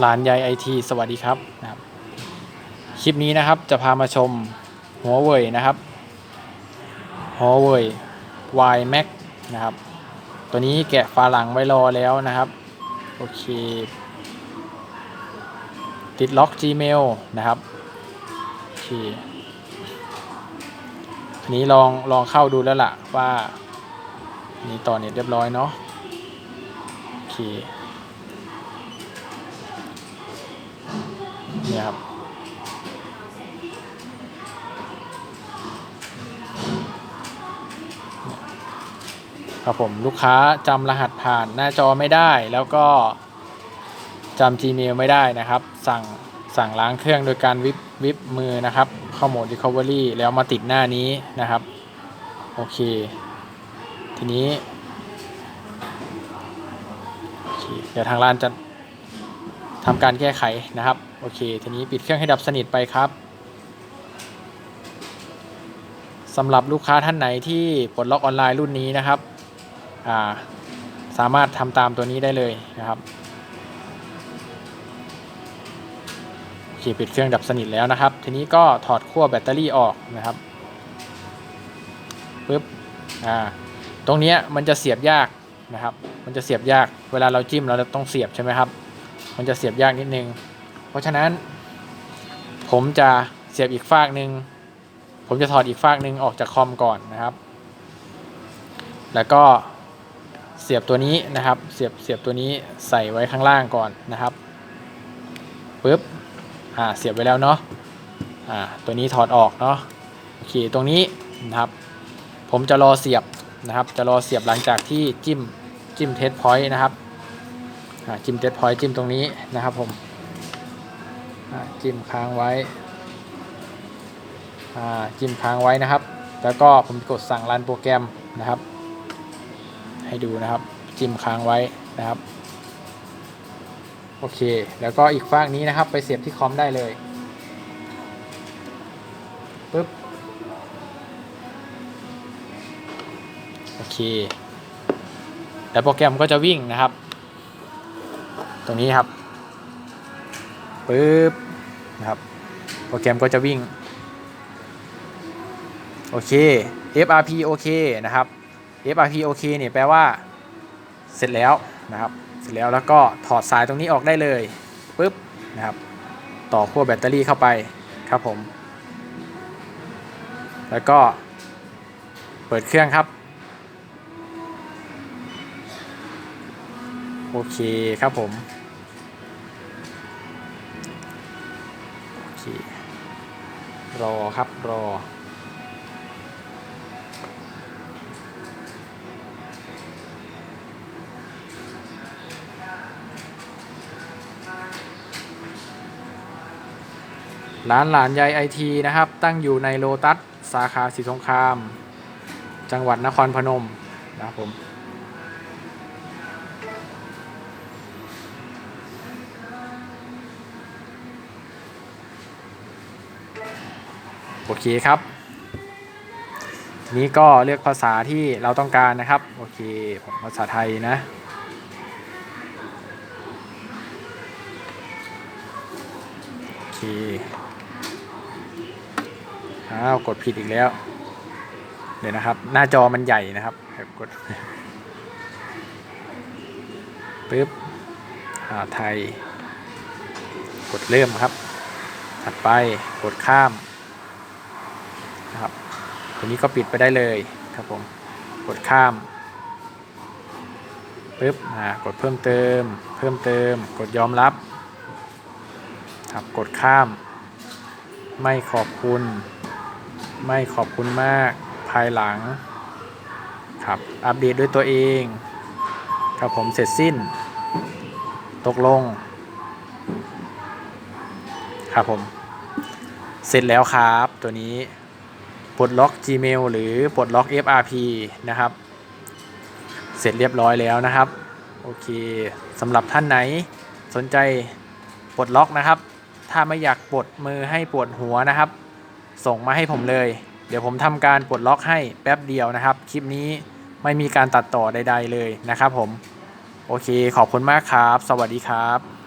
หลานยายไอทีสวัสดีครับนะครับ คลิปนี้นะครับจะพามาชมหัวเว่ยนะครับหัวเว่ย Y Max นะครับ ตัวนี้แกะฝาหลังไว้รอแล้วนะครับ โอเค ติดล็อก Gmail นะครับโอเคอันนี้ลองลองเข้าดูแล้วล่ะว่านี่ต่อเน็ตเรียบร้อยเนาะโอเค เนี่ยครับครับผมลูกค้าจำรหัสผ่านหน้าจอไม่ได้ แล้วก็จำ Gmail ไม่ได้นะครับ สั่งสั่งล้างเครื่องโดยการวิบวิบมือนะครับเข้าโหมด Recovery แล้วมาติดหน้านี้นะครับ โอเค ทีนี้เเดี๋ยวทางร้านจะทำการแก้ไขนะครับ โอเค ทีนี้ปิดเครื่องให้ดับสนิทไปครับสำหรับลูกค้าท่านไหนที่ปลดล็อกออนไลน์รุ่นนี้นะครับาสามารถทำตามตัวนี้ได้เลยนะครับโอเคปิดเครื่องดับสนิทแล้วนะครับ ทีนี้ก็ถอดขั้วแบตเตอรี่ออกนะครับปึ๊บอ่าตรงนี้มันจะเสียบยากนะครับ มันจะเสียบยาก เวลาเราจิ้มเราต้องเสียบใช่ไหมครับ มันจะเสียบยากนิดนึง ราะฉะนั้น ผมจะเสียบอีกฟากหนึ่งผมจะถอดอีกฟากหนึ่งออกจากคอมก่อนนะครับ แล้วก็เสียบตัวนี้นะครับ เสียบเสียบตัวนี้ใส่ไว้ข้างล่างก่อนนะครับปึ๊บอ่าเสียบไว้แล้วเนาะอ่าตัวนี้ถอดออกเนาะโอเคตรงนี้นะครับ ผมจะรอเสียบนะครับ จะรอเสียบหลังจากที่จิ้มจิ้มเทสพอยต์นะครับอ่าจิ้มเทสพอยต์จิ้มตรงนี้นะครับผม จิ้มค้างไว้จิ้มค้างไว้นะครับ แล้วก็ผมกดสั่งรันโปรแกรมนะครับ ให้ดูนะครับ จิ้มค้างไว้นะครับ โอเค แล้วก็อีกฝั่งนี้นะครับ ไปเสียบที่คอมได้เลยปึ๊บ โอเค แล้วโปรแกรมก็จะวิ่งนะครับ ตรงนี้ครับ ปึ๊บนะครับโปรแกรมก็จะวิ่งโอเค FRP โอเคนะครับ FRP โอเคเนี่ยแปลว่าเสร็จแล้วนะครับ เสร็จแล้วแล้วก็ถอดสายตรงนี้ออกได้เลยปุ๊บนะครับ ต่อขั้วแบตเตอรี่เข้าไปครับผม แล้วก็เปิดเครื่องครับ โอเคครับผม เค รอครับรอ ร้านหลานยายไอทีนะครับ ตั้งอยู่ในโลตัส สาขาสีสงคราม จังหวัดนครพนมนะครับผม โอเคครับ ทีนี้ก็เลือกภาษาที่เราต้องการนะครับ โอเคผมภาษาไทยนะโอเคอ้าวกดผิดอีกแล้ว เดี๋ยวนะครับ หน้าจอมันใหญ่นะครับกดปึ๊บอ่าไทย กดเริ่มครับ ถัดไปกดข้าม นะครับตัวนี้ก็ปิดไปได้เลยครับผมกดข้ามปึ๊บอ่ากดเพิ่มเติม เพิ่มเติม กดยอมรับครับกดข้าม ไม่ขอบคุณ ไม่ขอบคุณมากภายหลังครับอัปเดตด้วยตัวเองครับผมเสร็จสิ้น ตกลง ครับผม เสร็จแล้วครับตัวนี้ ปลดล็อก Gmail หรือปลดล็อก FRP นะครับ เสร็จเรียบร้อยแล้วนะครับ โอเคสำหรับท่านไหนสนใจปลดล็อกนะครับ ถ้าไม่อยากปลดมือให้ปวดหัวนะครับ ส่งมาให้ผมเลย เดี๋ยวผมทำการปลดล็อกให้แป๊บเดียวนะครับ คลิปนี้ไม่มีการตัดต่อใด ๆ เลยนะครับผม โอเคขอบคุณมากครับ สวัสดีครับ